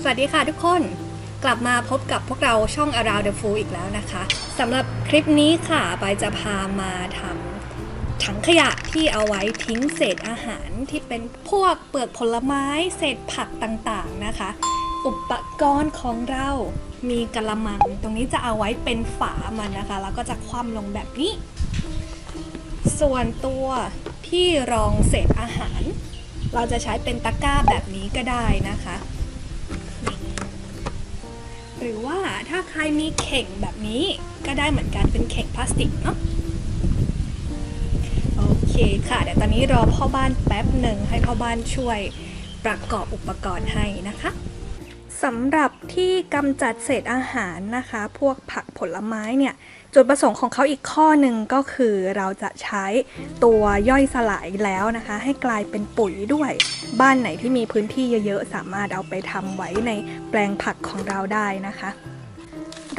สวัสดีค่ะทุกคนกลับมาพบกับพวกเราช่อง Around the Food อีกแล้วนะคะสำหรับคลิปนี้ค่ะไปจะพามาทำถังขยะที่เอาไว้ทิ้งเศษอาหารที่เป็นพวกเปลือกผลไม้เศษผักต่างๆนะคะ อุปกรณ์ของเรามีกระมัง ตรงนี้จะเอาไว้เป็นฝามันนะคะ แล้วก็จะคว่ำลงแบบนี้ ส่วนตัวที่รองเศษอาหาร เราจะใช้เป็นตะกร้าแบบนี้ก็ได้นะคะ หรือว่าถ้าใครมีเข่งแบบนี้ก็ได้เหมือนกันเป็นเข่งพลาสติกเนาะโอเคค่ะเดี๋ยวตอนนี้รอพ่อบ้านแป๊บหนึ่งให้พ่อบ้านช่วยประกอบอุปกรณ์ให้นะคะสำหรับที่กำจัดเศษอาหารนะคะ พวกผักผลไม้เนี่ย จุดประสงค์ของเขาอีกข้อหนึ่งก็คือเราจะใช้ตัวย่อยสลายแล้วนะคะ ให้กลายเป็นปุ๋ยด้วย บ้านไหนที่มีพื้นที่เยอะๆ สามารถเอาไปทำไว้ในแปลงผักของเราได้นะคะ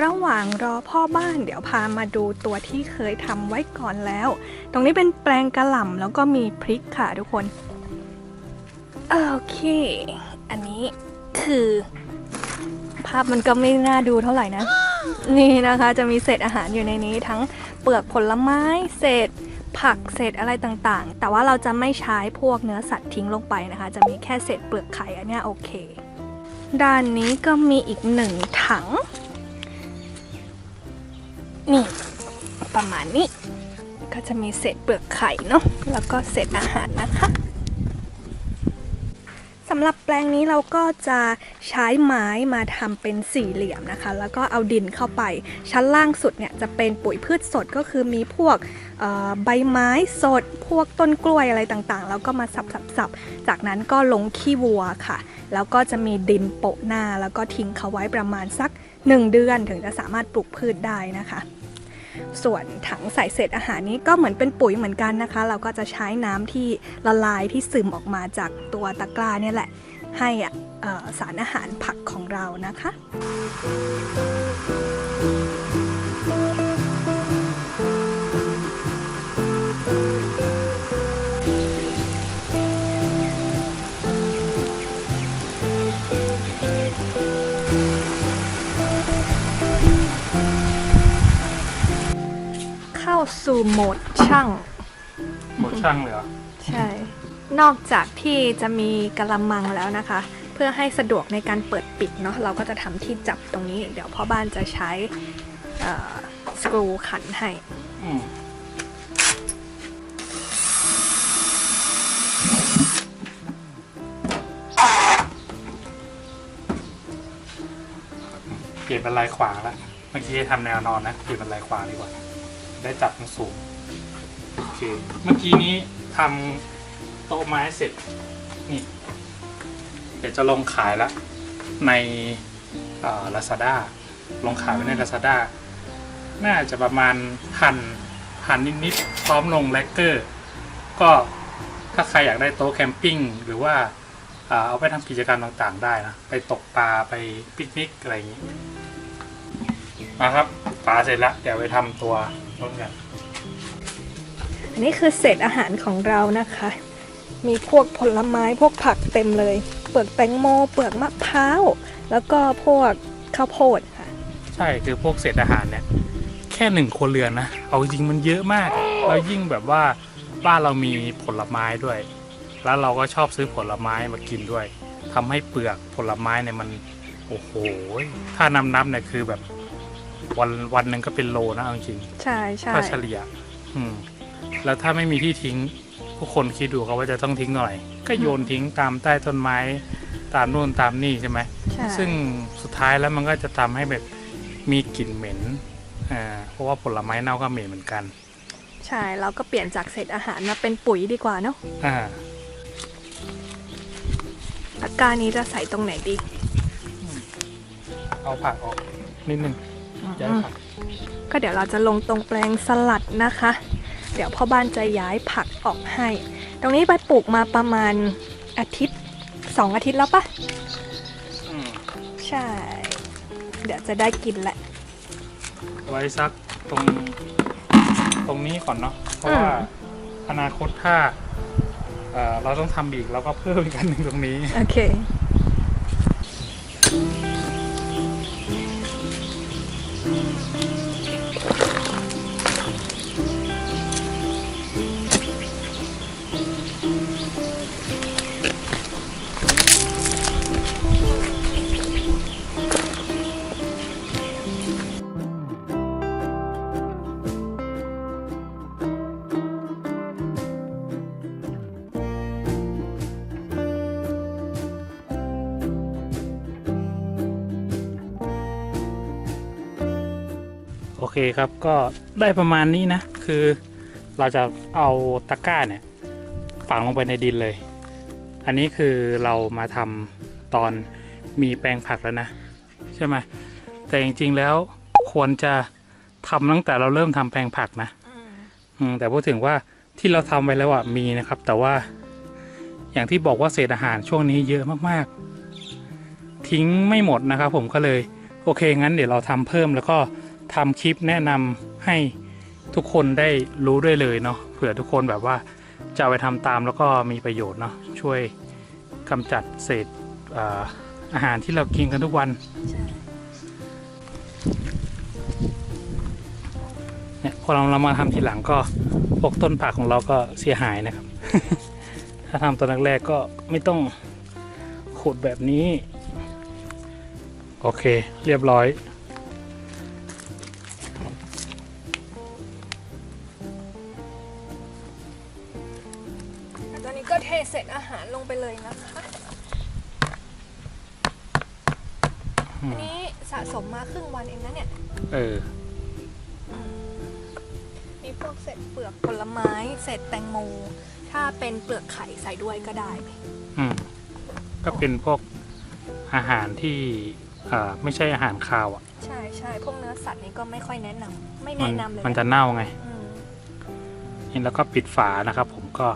ระหว่างรอพ่อบ้านเดี๋ยวพามาดูตัวที่เคยทำไว้ก่อนแล้ว ตรงนี้เป็นแปลงกระหล่ำแล้วก็มีพริกค่ะทุกคนโอเค อันนี้คือ ภาพมันก็ไม่น่าดูเท่าไหร่นะ นี่นะคะจะมีเศษอาหารอยู่ในนี้ทั้งเปลือกผลไม้เศษผักเศษอะไรต่างๆ แต่ว่าเราจะไม่ใช้พวกเนื้อสัตว์ทิ้งลงไปนะคะ จะมีแค่เศษเปลือกไข่อันนี้โอเค ด้านนี้ก็มีอีกหนึ่งถัง นี่ ประมาณนี้ ก็จะมีเศษเปลือกไข่เนาะแล้วก็เศษอาหารนะคะำหรับแปลงนี้เราก็จะใช้ไม้มาทำเป็นสี่เหลี่ยมนะคะ แล้วก็เอาดินเข้าไป ชั้นล่างสุดเนี่ยจะเป็นปุ๋ยพืชสดก็คือมีพวกใบไม้สด พวกต้นกล้วยอะไรต่างๆ แล้วก็มาสับสับสับจากนั้นก็ลงขี้วัวค่ะ แล้วก็จะมีดินโปะหน้า แล้วก็ทิ้งเขาไว้ประมาณสัก 1 เดือนถึงจะสามารถปลูกพืชได้นะคะ ส่วนถังใส่เศษอาหารนี้ก็เหมือนเป็นปุ๋ยเหมือนกันนะคะ เราก็จะใช้น้ำที่ละลายที่ซึมออกมาจากตัวตะกร้าเนี่ยแหละ ให้อะเอ่อสารอาหารผักของเรานะคะ โหมดช่าง หมดช่างเลยเหรอใช่ นอกจากที่จะมีกระมังแล้วนะคะ เพื่อให้สะดวกในการเปิดปิดเนาะเราก็จะทำที่จับตรงนี้ เดี๋ยวพ่อบ้านจะใช้สกรูขันให้อืมเปลี่ยนเป็นลายขวางละเมื่อกี้ทำแนวนอนนะเปลี่ยนเป็นลายขวางดีกว่า ได้จับมันสูงโอเค เมื่อกี้นี้ทำโต๊ะไม้เสร็จนี่เดี๋ยวจะลงขายละในลาซาด้าลงขายไว้ใน Lazada น่าจะประมาณพันพันนิดๆพร้อมลงแลกเกอร์ ก็ถ้าใครอยากได้โต๊ะแคมปิ้งหรือว่าอ่าเอาไปทำกิจกรรมต่างๆ ได้นะ ไปตกปลาไปปิกนิกอะไรอย่างนี้มาครับปลาเสร็จแล้วเดี๋ยวไปทำตัว ต้นกันอันนี้คือเศษอาหารของเรานะคะ มีพวกผลไม้พวกผักเต็มเลย เปลือกแตงโม เปลือกมะพร้าว แล้วก็พวกข้าวโพดค่ะ ใช่คือพวกเศษอาหารเนี่ยแค่หนึ่งครัวเรือนนะ เอาจริงมันเยอะมาก แล้วยิ่งแบบว่าบ้านเรามีผลไม้ด้วย แล้วเราก็ชอบซื้อผลไม้มากินด้วยทำให้เปลือกผลไม้เนี่ยมัน โอ้โห ถ้านำนับเนี่ยคือแบบ วันวันหนึ่งก็เป็นโลนะเอาจริงใช่ใช่ถ้าเฉลี่ย อืม แล้วถ้าไม่มีที่ทิ้ง ผู้คนคิดดูเขาว่าจะต้องทิ้งหน่อย ก็โยนทิ้งตามใต้ต้นไม้ ตามนู่นตามนี่ใช่ไหมใช่ซึ่งสุดท้ายแล้วมันก็จะทำให้แบบมีกลิ่นเหม็นอ่าเพราะว่าผลไม้เน่าก็เหม็นเหมือนกัน ใช่เราก็เปลี่ยนจากเศษอาหารมาเป็นปุ๋ยดีกว่าเนาะอ่าตะกร้านี้จะใส่ตรงไหนดี เอาผักออกนิดนึงย้ายผั กก็เดี๋ยวเราจะลงตรงแปลงสลัดนะคะ เดี๋ยวพ่อบ้านจะย้ายผักออกให้ ตรงนี้ไปปลูกมาประมาณอาทิตย์สองอาทิตย์แล้วปะอืมใช่ เดี๋ยวจะได้กินแหละ ไว้สักตรงตรงนี้ก่อนเนาะเพราะว่าอนาคตถ้าเอ่อเราต้องทำอีกเราก็เพิ่มอีกอันหนึ่งตรงนี้ โอเค เคครับก็ได้ประมาณนี้นะ คือเราจะเอาตะกร้าเนี่ยฝังลงไปในดินเลย อันนี้คือเรามาทำตอนมีแปลงผักแล้วนะ ใช่ไหมแต่จริงๆแล้วควรจะทำตั้งแต่เราเริ่มทำแปลงผักนะอืมแต่พูดถึงว่าที่เราทำไปแล้วอะมีนะครับ แต่ว่าอย่างที่บอกว่าเศษอาหารช่วงนี้เยอะมากๆ ทิ้งไม่หมดนะครับ ผมก็เลย โอเคงั้นเดี๋ยวเราทำเพิ่มแล้วก็ ทำคลิปแนะนำให้ทุกคนได้รู้ด้วยเลยเนาะเผื่อทุกคนแบบว่าจะไปทำตามแล้วก็มีประโยชน์เนาะช่วยกำจัดเศษออาหารที่เรากินกันทุกวันเนี่ยพอเราเรามาทำทีหลังก็พวกต้นผักของเราก็เสียหายนะครับ ถ้าทำตอนแรกๆก็ไม่ต้องขุดแบบนี้ โอเค เรียบร้อย ก็เทเศษอาหารลงไปเลยนะคะอืมอันนี้สะสมมาครึ่งวันเองนะเนี่ย เออ มีพวกเศษเปลือกผลไม้ เศษแตงโม ถ้าเป็นเปลือกไข่ใส่ด้วยก็ได้ อืม ก็เป็นพวกอาหารที่อ่าไม่ใช่อาหารคาวอะ ใช่ใช่พวกเนื้อสัตว์นี่ก็ไม่ค่อยแนะนำไม่มัแนะนำเลย มันจะเน่าไง อืมนี่แล้วก็ปิดฝานะครับผมก็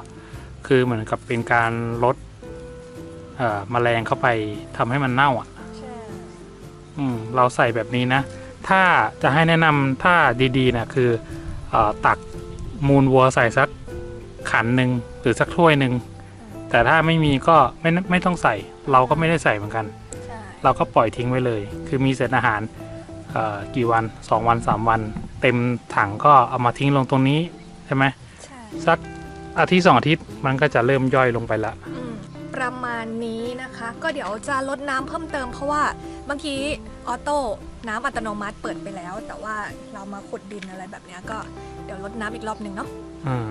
คือเหมือนกับเป็นการลดเอ่อแมลงเข้าไปทำให้มันเน่าอะใช่อืมเราใส่แบบนี้นะ ถ้าจะให้แนะนำถ้าดีๆนะคือเออตักมูลวัวใส่สักขันหนึ่งหรือสักถ้วยหนึ่งแต่ถ้าไม่มีก็ไม่ไม่ต้องใส่ เราก็ไม่ได้ใส่เหมือนกันใช่เราก็ปล่อยทิ้งไว้เลย คือมีเศษอาหารเอ่อกี่วัน2วัน3วัน เต็มถังก็เอามาทิ้งลงตรงนี้ใช่ไหมใช่สัก อาทิตย์สองอาทิตย์มันก็จะเริ่มย่อยลงไปละอืมประมาณนี้นะคะ ก็เดี๋ยวจะลดน้ำเพิ่มเติมเพราะว่าบางทีออโต้น้ำอัตโนมัติเปิดไปแล้ว แต่ว่าเรามาขุดดินอะไรแบบเนี้ยก็เดี๋ยวลดน้ำอีกรอบหนึ่งเนาะอืม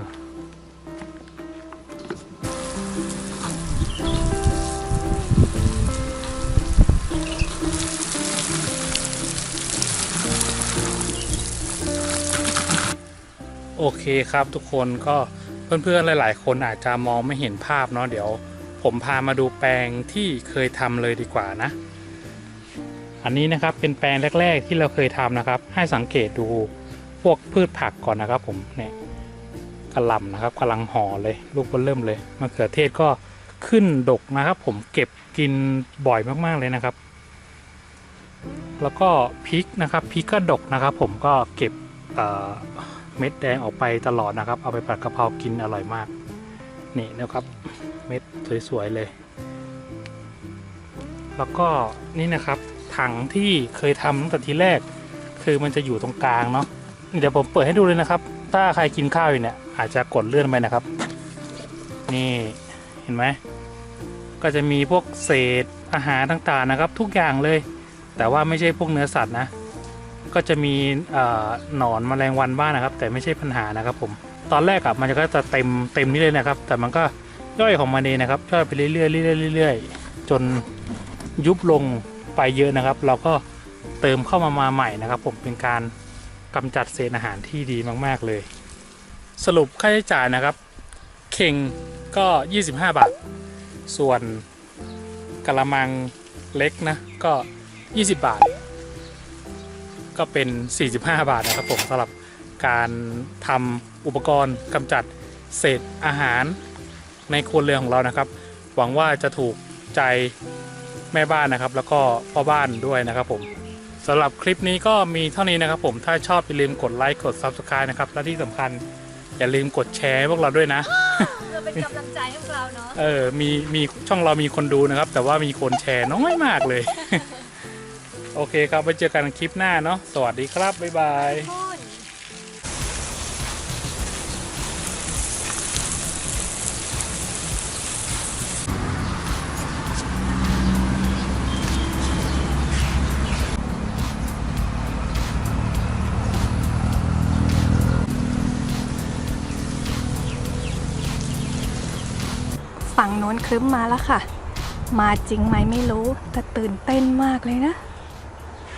โอเคครับทุกคนก็ เพื่อนๆหลาย ๆ คนอาจจะมองไม่เห็นภาพเนาะเดี๋ยวผมพามาดูแปลงที่เคยทำเลยดีกว่านะ อันนี้นะครับเป็นแปลงแรก ๆ ที่เราเคยทำนะครับ ให้สังเกตดูพวกพืชผักก่อนนะครับ ผมเนี่ยกระหล่ำนะครับกำลังห่อเลยลูกเบนเริ่มเลยมะเขือเทศก็ขึ้นดกนะครับ ผมเก็บกินบ่อยมากๆเลยนะครับ แล้วก็พริกนะครับพริกก็ดกนะครับ ผมก็เก็บ เม็ดแดงออกไปตลอดนะครับ เอาไปผัดกะเพรากินอร่อยมาก นี่นะครับ เม็ดสวยๆเลย แล้วก็นี่นะครับ ถังที่เคยทำตั้งแต่ทีแรก คือมันจะอยู่ตรงกลางเนาะเดี๋ยวผมเปิดให้ดูเลยนะครับ ถ้าใครกินข้าวอยู่เนี่ย อาจจะกดเลื่อนไปนะครับ นี่เห็นไหมก็จะมีพวกเศษอาหารต่างๆนะครับ ทุกอย่างเลย แต่ว่าไม่ใช่พวกเนื้อสัตว์นะ ก็จะมีหนอนแมลงวันบ้างนะครับ แต่ไม่ใช่ปัญหานะครับผมตอนแรกอะมันก็จะเต็มเต็มนี่เลยนะครับ แต่มันก็ย่อยของมันเองนะครับย่อยไปเรื่อยๆเรื่อยๆเรื่อยๆจนยุบลงไปเยอะนะครับ เราก็เติมเข้ามามาใหม่นะครับ ผมเป็นการกำจัดเศษอาหารที่ดีมาก ๆเลย สรุปค่าใช้จ่ายนะครับ เข่งก็ 25 บาท ส่วนกระมังเล็กนะก็ 20 บาท ก็เป็น 45 บาทนะครับผมสำหรับการทำอุปกรณ์กำจัดเศษอาหารในครัวเรือนของเรานะครับ หวังว่าจะถูกใจแม่บ้านนะครับ แล้วก็พ่อบ้านด้วยนะครับผมสำหรับคลิปนี้ก็มีเท่านี้นะครับผมถ้าชอบอย่าลืมกดไลค์กด Subscribe นะครับ และที่สำคัญอย่าลืมกดแชร์ให้พวกเราด้วยนะ เพื่อเป็นกำลังใจให้พวกเราเนาะ เออ มี มีช่องเรามีคนดูนะครับ แต่ว่ามีคนแชร์น้อยมากเลย โอเคครับไปเจอกันคลิปหน้าเนาะสวัสดีครับ บ๊ายบายฝั่งโน้นคลึ้มมาแล้วค่ะ มาจริงไหมไม่รู้ แต่ตื่นเต้นมากเลยนะ